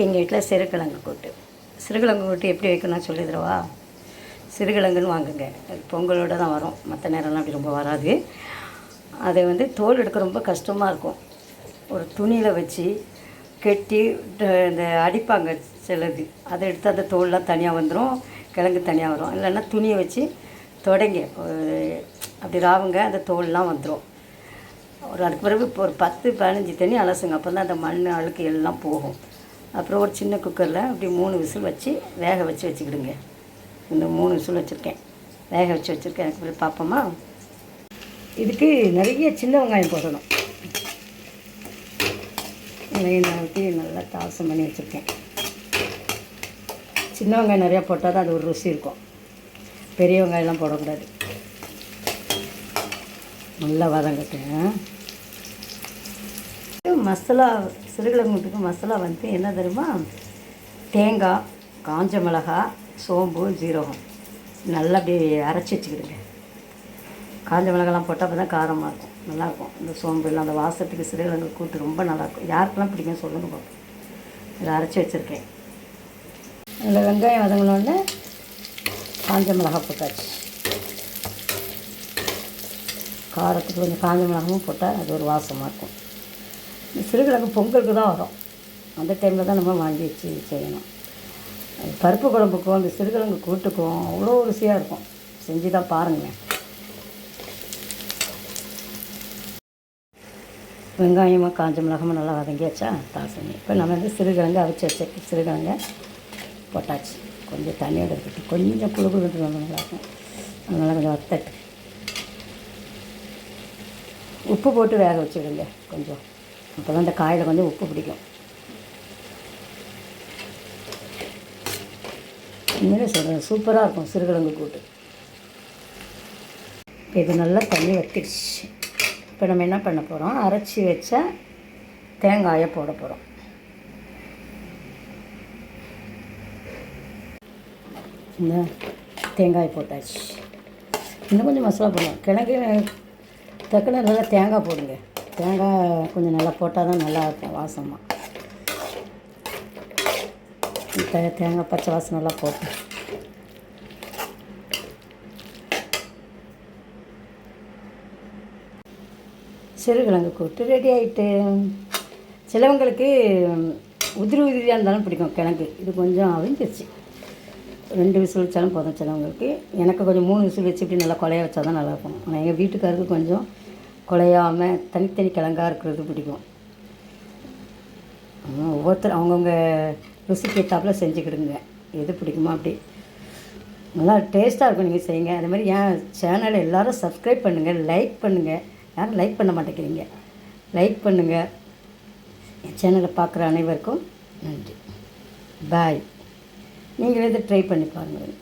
எங்கள் வீட்டில் சிறுகிழங்கு கூட்டு. சிறுகிழங்கு கூட்டு எப்படி வைக்கணும்னு சொல்லி தரவா? சிறுகிழங்குன்னு வாங்குங்க. அது பொங்கலோட தான் வரும். மற்ற நேரம்லாம் அப்படி ரொம்ப வராது. அதை வந்து தோல் எடுக்க ரொம்ப கஷ்டமாக இருக்கும். ஒரு துணியில் வச்சு கெட்டி இந்த அடிப்பாங்க சிலது. அதை எடுத்து அந்த தோல்லாம் தனியாக வந்துடும் கிழங்கு தனியாக வரும். இல்லைன்னா துணியை வச்சு தொடங்க. ஒரு- அப்படி ராவுங்க அந்த தோல்லாம் வந்துடும் ஒரு அதுக்கு பிறகு இப்போ ஒரு பத்து பதினஞ்சு தண்ணி அலசுங்க. அப்போ தான் அந்த மண் அழுக்கு எல்லாம் போகும். அப்புறம் ஒரு சின்ன குக்கரில் அப்படி மூணு விசில் வச்சு வேக வச்சு வச்சுக்கிடுங்க. இந்த மூணு விசில் வச்சுருக்கேன். வேக வச்சு வச்சுருக்கேன். எனக்கு பார்ப்போமா இதுக்கு நிறைய சின்ன வெங்காயம் போடணும். வெங்காயம் ஊற்றி நல்லா தாசம் பண்ணி வச்சுருக்கேன். சின்ன வெங்காயம் நிறையா போட்டால் தான் அது ஒரு ருசி இருக்கும். பெரிய வெங்காயம்லாம் போடக்கூடாது. நல்லா வதங்கட்டேன் மசாலா சிறுகிழங்குட்டுக்கு மசாலா வந்து என்ன தெரியுமா? தேங்காய் காஞ்ச மிளகாய் சோம்பு ஜீரகம். நல்லா அப்படியே அரைச்சி வச்சுக்கிடுங்க. காஞ்ச மிளகாலாம் போட்டால் அப்போ தான் காரமாக இருக்கும். நல்லாயிருக்கும் இந்த சோம்பு எல்லாம் அந்த வாசத்துக்கு சிறுகிழங்கு கூட்டு ரொம்ப நல்லாயிருக்கும் யாருக்கெல்லாம் பிடிக்கும் சொல்லுங்கள் பார்ப்போம் இதை அரைச்சி வச்சுருக்கேன். அதில் வெங்காயம் வதங்கினோடனே காஞ்ச மிளகாய் போட்டாச்சு. காரத்துக்கு கொஞ்சம் காஞ்ச மிளகாவும் போட்டால் அது ஒரு வாசமாக இருக்கும். சிறுகிழங்கு பொங்கலுக்கு தான் வரும். அந்த டைமில் தான் நம்ம வாங்கி வச்சு செய்யணும். அது பருப்பு குழம்புக்கும் அந்த சிறுகிழங்கு கூட்டுக்கும் அவ்வளோ ருசியாக இருக்கும். செஞ்சு தான் பாருங்க. வெங்காயமும் காஞ்ச மிளகமாக நல்லா வதங்கியாச்சா? தாசனி இப்போ நம்ம வந்து சிறுகிழங்கு அவிச்சு வச்ச சிறுகிழங்கு போட்டாச்சு. கொஞ்சம் தண்ணியோட எடுத்துட்டு கொஞ்சம் குழு குழுட்டு நல்லா நல்லாயிருக்கும் அதனால் கொஞ்சம் வத்தட்டு. உப்பு போட்டு வேக வச்சுடுங்க கொஞ்சம். அப்போ தான் இந்த காயில் கொஞ்சம் உப்பு பிடிக்கும். உண்மையிலே சொல்கிறேன் சூப்பராக இருக்கும் சிறுகிழங்கு கூட்டு. இப்போ இது நல்லா தண்ணி வத்திடுச்சு. இப்போ நம்ம என்ன பண்ண போகிறோம் அரைச்சி வச்ச தேங்காயை போட போகிறோம் இந்த தேங்காய் போட்டாச்சு. இன்னும் கொஞ்சம் மசாலா போடணும் கிழங்கு தக்கன நல்லா தேங்காய் போடுங்க. தேங்காய் கொஞ்சம் நல்லா போட்டால் தான் நல்லா இருக்கும் வாசமாக தே- தேங்காய் பச்சை வாசம் நல்லா போட்டு சிறுகிழங்கு கூட்டு ரெடி ஆகிட்டு சிலவங்களுக்கு உதிரி உதிரியாக இருந்தாலும் பிடிக்கும் கிழங்கு. இது கொஞ்சம் அவிஞ்சிருச்சு. ரெண்டு விசில் வச்சாலும் போதும் சிலவங்களுக்கு. எனக்கு கொஞ்சம் மூணு விசில் வச்சு இப்படி நல்லா குழைய வச்சா தான் நல்லாயிருக்கும். ஆனால் எங்கள் வீட்டுக்காரருக்கு கொஞ்சம் குலையாமல் தனித்தனி கிழங்கா இருக்கிறது பிடிக்கும். ஒவ்வொருத்தர் அவங்கவுங்க ருசிக்கு ஏற்றாப்புல செஞ்சுக்கிடுங்க. எது பிடிக்குமோ அப்படி. நல்லா டேஸ்ட்டாக இருக்கும் நீங்கள் செய்யுங்க. அது மாதிரி என் சேனலை எல்லோரும் சப்ஸ்கிரைப் பண்ணுங்கள் லைக் பண்ணுங்கள் யாரும் லைக் பண்ண மாட்டேங்கிறீங்க. லைக் பண்ணுங்கள் என் சேனலை பார்க்குற அனைவருக்கும் நன்றி. பாய். நீங்களே இதை ட்ரை பண்ணி பாருங்கள்.